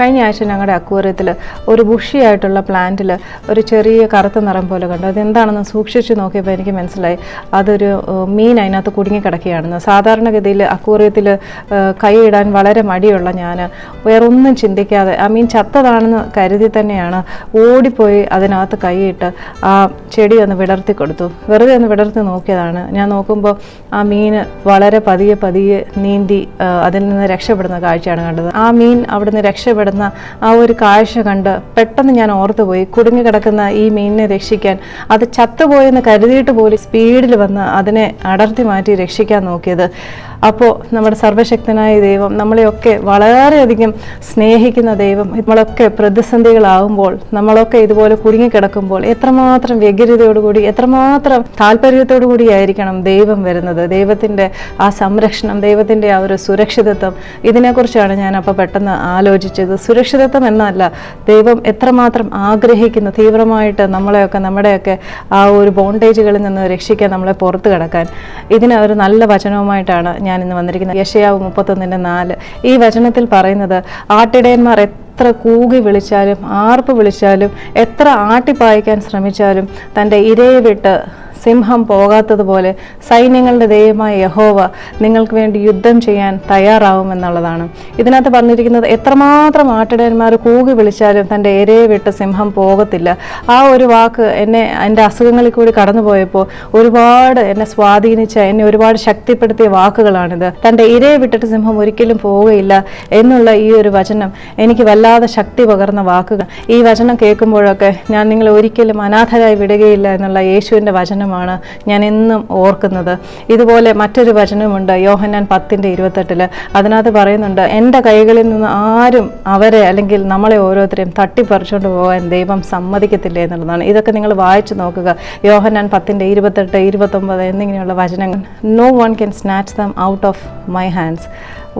കഴിഞ്ഞ ആഴ്ച ഞങ്ങളുടെ അക്വേറിയത്തിൽ ഒരു ബുഷിയായിട്ടുള്ള പ്ലാന്റിൽ ഒരു ചെറിയ കറുത്ത നിറം പോലെ കണ്ടു. അതെന്താണെന്ന് സൂക്ഷിച്ച് നോക്കിയപ്പോൾ എനിക്ക് മനസ്സിലായി. അതൊരു മീൻ അതിനകത്ത് കുടുങ്ങിക്കിടക്കുകയാണെന്ന് സാധാരണഗതിയിൽ അക്വേറിയത്തിൽ കൈയിടാൻ വളരെ മടിയുള്ള ഞാൻ വേറൊന്നും ചിന്തിക്കാതെ ആ മീൻ ചത്തതാണെന്ന് കരുതി തന്നെയാണ് ഓടിപ്പോയി അതിനകത്ത് കൈയിട്ട് ആ ചെടി ഒന്ന് വിടർത്തി കൊടുത്തു. വെറുതെ ഒന്ന് വിടർത്തി നോക്കിയതാണ്. ഞാൻ നോക്കുമ്പോൾ ആ മീൻ വളരെ പതിയെ പതിയെ നീന്തി അതിൽ നിന്ന് രക്ഷപ്പെടുന്ന കാഴ്ചയാണ് കണ്ടത്. ആ മീൻ അവിടുന്ന് രക്ഷപ്പെടുന്ന ആ ഒരു കാഴ്ച കണ്ട് പെട്ടെന്ന് ഞാൻ ഓർത്തുപോയി കുടുങ്ങി കിടക്കുന്ന ഈ മീനിനെ രക്ഷിക്കാൻ. അത് ചത്തുപോയെന്ന് കരുതിയിട്ട് പോലും സ്പീഡിൽ വന്ന് അതിനെ അടർത്തി മാറ്റി രക്ഷിക്കാൻ നോക്കിയത്. അപ്പോൾ നമ്മുടെ സർവശക്തനായ ദൈവം നമ്മളെയൊക്കെ വളരെയധികം സ്നേഹിക്കുന്ന ദൈവം നമ്മളൊക്കെ പ്രതിസന്ധികളാകുമ്പോൾ നമ്മളൊക്കെ ഇതുപോലെ കുടുങ്ങിക്കിടക്കുമ്പോൾ എത്രമാത്രം വ്യഗ്രതയോടുകൂടി എത്രമാത്രം താല്പര്യത്തോടു കൂടിയായിരിക്കണം ദൈവം വരുന്നത്. ദൈവത്തിന്റെ ആ സംരക്ഷണം ദൈവത്തിന്റെ ആ ഒരു സുരക്ഷിതത്വം. ഇതിനെക്കുറിച്ചാണ് ഞാൻ അപ്പോൾ പെട്ടെന്ന് ആലോചിച്ചത്. സുരക്ഷിതത്വം എന്നല്ല ദൈവം എത്രമാത്രം ആഗ്രഹിക്കുന്നു തീവ്രമായിട്ട് നമ്മളെയൊക്കെ നമ്മുടെയൊക്കെ ആ ഒരു ബോണ്ടേജുകളിൽ നിന്ന് രക്ഷിക്കാൻ നമ്മളെ പുറത്ത് കിടക്കാൻ. ഇതിന് ഒരു നല്ല വചനവുമായിട്ടാണ് ഞാൻ ഇന്ന് വന്നിരിക്കുന്നത്. യശയാവ് മുപ്പത്തൊന്നിന്റെ നാല്. ഈ വചനത്തിൽ പറയുന്നത് ആട്ടിടയന്മാർ എത്ര കൂകി വിളിച്ചാലും ആർപ്പ് വിളിച്ചാലും എത്ര ആട്ടിപ്പായിക്കാൻ ശ്രമിച്ചാലും തന്റെ ഇരയെ വിട്ട് സിംഹം പോകാത്തതുപോലെ സൈന്യങ്ങളുടെ ദൈവമായ യഹോവ നിങ്ങൾക്ക് വേണ്ടി യുദ്ധം ചെയ്യാൻ തയ്യാറാവുമെന്നുള്ളതാണ് ഇതിനകത്ത് പറഞ്ഞിരിക്കുന്നത് എത്രമാത്രം ആട്ടിടയന്മാർ കൂകി വിളിച്ചാലും തന്റെ ഇരയെ വിട്ട് സിംഹം പോകത്തില്ല. ആ ഒരു വാക്ക് എന്നെ എന്റെ അസുഖങ്ങളിൽ കൂടി കടന്നുപോയപ്പോൾ ഒരുപാട് എന്നെ സ്വാധീനിച്ച എന്നെ ഒരുപാട് ശക്തിപ്പെടുത്തിയ വാക്കുകളാണിത്. തന്റെ ഇരയെ വിട്ടിട്ട് സിംഹം ഒരിക്കലും പോവുകയില്ല എന്നുള്ള ഈ ഒരു വചനം എനിക്ക് വല്ലാതെ ശക്തി പകർന്ന വാക്കുകൾ. ഈ വചനം കേൾക്കുമ്പോഴൊക്കെ ഞാൻ നിങ്ങളെ ഒരിക്കലും അനാഥരായി വിടുകയില്ല എന്നുള്ള യേശുവിന്റെ വചനമാണ്. ഞാൻ എന്നും ഓർക്കുന്നത്. ഇതുപോലെ മറ്റൊരു വചനമുണ്ട് യോഹന്നാൻ പത്തിന്റെ ഇരുപത്തെട്ടിൽ അതിനകത്ത് പറയുന്നുണ്ട് എന്റെ കൈകളിൽ നിന്ന് ആരും അവരെ അല്ലെങ്കിൽ നമ്മളെ ഓരോരുത്തരെയും തട്ടിപ്പറിച്ചുകൊണ്ട് പോകാൻ ദൈവം സമ്മതിക്കത്തില്ല എന്നുള്ളതാണ്. ഇതൊക്കെ നിങ്ങൾ വായിച്ചു നോക്കുക. യോഹന്നാൻ പത്തിന്റെ ഇരുപത്തെട്ട് ഇരുപത്തൊമ്പത് എന്നിങ്ങനെയുള്ള വചനങ്ങൾ. No one can snatch them out of my hands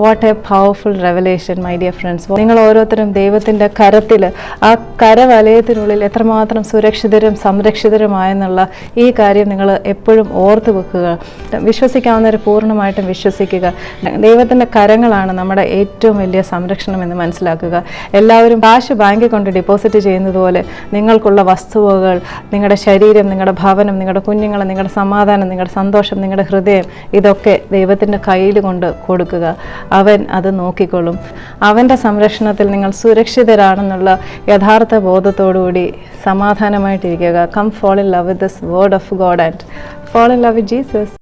what a powerful revelation my dear friends നിങ്ങൾ ഓരോരുത്തരും ദൈവത്തിന്റെ കരത്തിൽ ആ കരവലയത്തിനുള്ളിൽ എത്രമാത്രം സുരക്ഷിതരും സംരക്ഷിതരുമായെന്നുള്ള ഈ കാര്യം നിങ്ങൾ എപ്പോഴും ഓർത്ത് വെക്കുക. വിശ്വസിക്കാവുന്നവർ പൂർണമായിട്ടും വിശ്വസിക്കുക. ദൈവത്തിന്റെ കരങ്ങളാണ് നമ്മുടെ ഏറ്റവും വലിയ സംരക്ഷണം എന്ന് മനസ്സിലാക്കുക. എല്ലാവരും കാശ് ബാങ്കിൽ കൊണ്ട് ഡെപ്പോസിറ്റ് ചെയ്യുന്നതുപോലെ നിങ്ങൾക്കുള്ള വസ്തുവകൾ നിങ്ങളുടെ ശരീരം നിങ്ങളുടെ ഭവനം നിങ്ങളുടെ കുഞ്ഞുങ്ങൾ നിങ്ങളുടെ സമാധാനം നിങ്ങളുടെ സന്തോഷം നിങ്ങളുടെ ഹൃദയം ഇതൊക്കെ ദൈവത്തിന്റെ കയ്യിൽ കൊണ്ട് കൊടുക്കുക. അവൻ അത് നോക്കിക്കൊള്ളും. അവന്റെ സംരക്ഷണത്തിൽ നിങ്ങൾ സുരക്ഷിതരാണെന്നുള്ള യഥാർത്ഥ ബോധത്തോടുകൂടി സമാധാനമായിട്ടിരിക്കുക. Come fall in love with this word of God and fall in love with Jesus